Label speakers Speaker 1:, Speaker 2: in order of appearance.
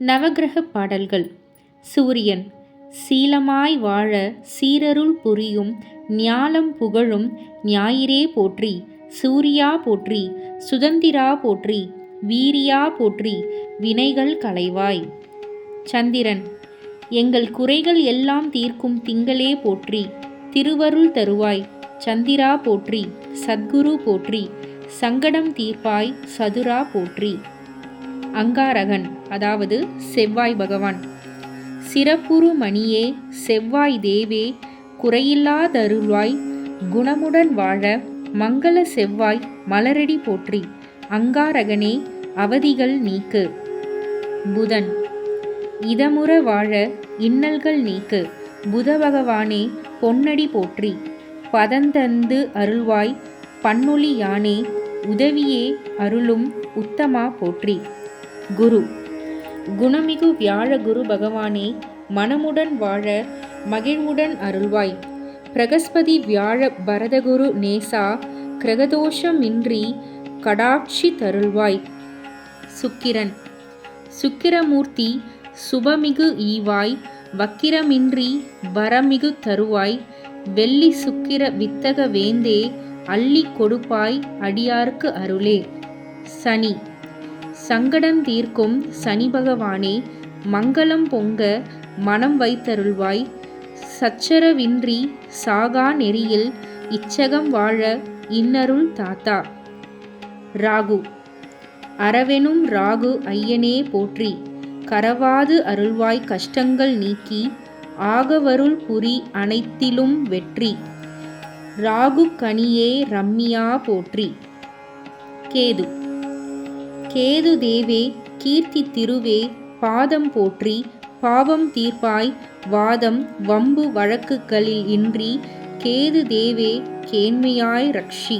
Speaker 1: நவகிரக பாடல்கள். சூரியன் சீலமாய் வாழ சீரருள் புரியும் ஞாலம் புகழும் ஞாயிறே போற்றி சூரியா போற்றி சுதந்திரா போற்றி வீரியா போற்றி வினைகள் களைவாய் சந்திரன் எங்கள் குறைகள் எல்லாம் தீர்க்கும் திங்களே போற்றி திருவருள் தருவாய் சந்திரா போற்றி சத்குரு போற்றி சங்கடம் தீர்ப்பாய் சதுரா போற்றி. அங்காரகன் அதாவது செவ்வாய் பகவான். சிறப்புறு மணியே செவ்வாய் தேவே குறையில்லாதருள்வாய் குணமுடன் வாழ மங்கள செவ்வாய் மலரடி போற்றி அங்காரகனே அவதிகள் நீக்கு. புதன் இதமுற வாழ இன்னல்கள் நீக்கு. புத பகவானே பொன்னடி போற்றி பதந்தந்து அருள்வாய் பன்னொழி யானே உதவியே அருளும் உத்தமா போற்றி. குரு. குணமிகு வியாழ குரு பகவானே மனமுடன் வாழ மகிழ்வுடன் அருள்வாய். பிரகஸ்பதி வியாழ பரதகுரு நேசா கிரகதோஷமின்றி கடாட்சி தருள்வாய். சுக்கிரன். சுக்கிரமூர்த்தி சுபமிகு ஈவாய் வக்கிரமின்றி வரமிகு தருவாய். வெள்ளி சுக்கிர வித்தக வேந்தே அள்ளி கொடுப்பாய் அடியார்க்கு அருளே. சனி. சங்கடம் தீர்க்கும் சனி பகவானே மங்களம் பொங்க மனம் வைத்தருள்வாய். சச்சரவின்றி சாகா நெறியில் இச்சகம் வாழ இன்னருள் தாத்தா. ராகு. அரவெனும் ராகு ஐயனே போற்றி. கரவாது அருள்வாய் கஷ்டங்கள் நீக்கி ஆகவருள் புரி அனைத்திலும் வெற்றி. ராகு கனியே ரம்மியா போற்றி. கேது. கேது தேவே கீர்த்தி திருவே பாதம் போற்றி பாவம் தீர்ப்பாய் வாதம் வம்பு வழக்குகளில் இன்றி கேது தேவே கேண்மையாய் ரக்ஷி